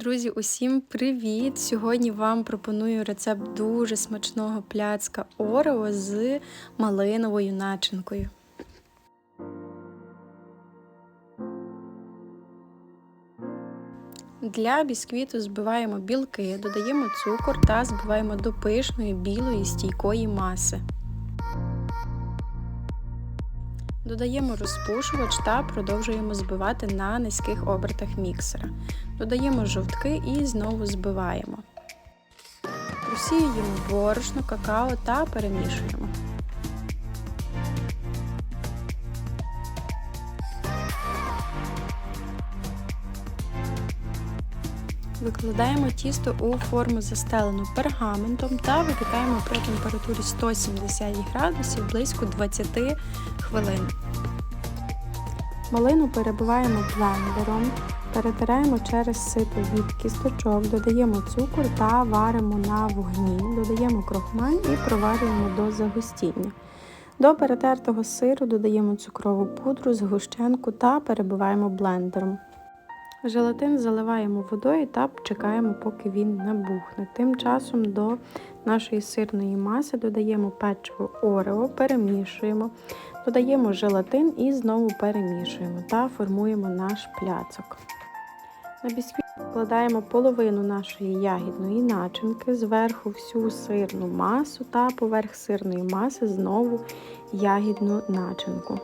Друзі, усім привіт! Сьогодні вам пропоную рецепт дуже смачного пляцка Орео з малиновою начинкою. Для бісквіту збиваємо білки, додаємо цукор та збиваємо до пишної білої стійкої маси. Додаємо розпушувач та продовжуємо збивати на низьких обертах міксера. Додаємо жовтки і знову збиваємо. Просіюємо борошно, какао та перемішуємо. Викладаємо тісто у форму застелену пергаментом та випікаємо при температурі 170 градусів близько 20 хвилин. Малину перебиваємо блендером, перетираємо через сито від кісточок, додаємо цукор та варимо на вогні, додаємо крохмаль і проварюємо до загустіння. До перетертого сиру додаємо цукрову пудру, згущенку та перебиваємо блендером. Желатин заливаємо водою та чекаємо, поки він набухне. Тим часом до нашої сирної маси додаємо печиво орео, перемішуємо, додаємо желатин і знову перемішуємо та формуємо наш пляцок. На бісквіт вкладаємо половину нашої ягідної начинки, зверху всю сирну масу та поверх сирної маси знову ягідну начинку.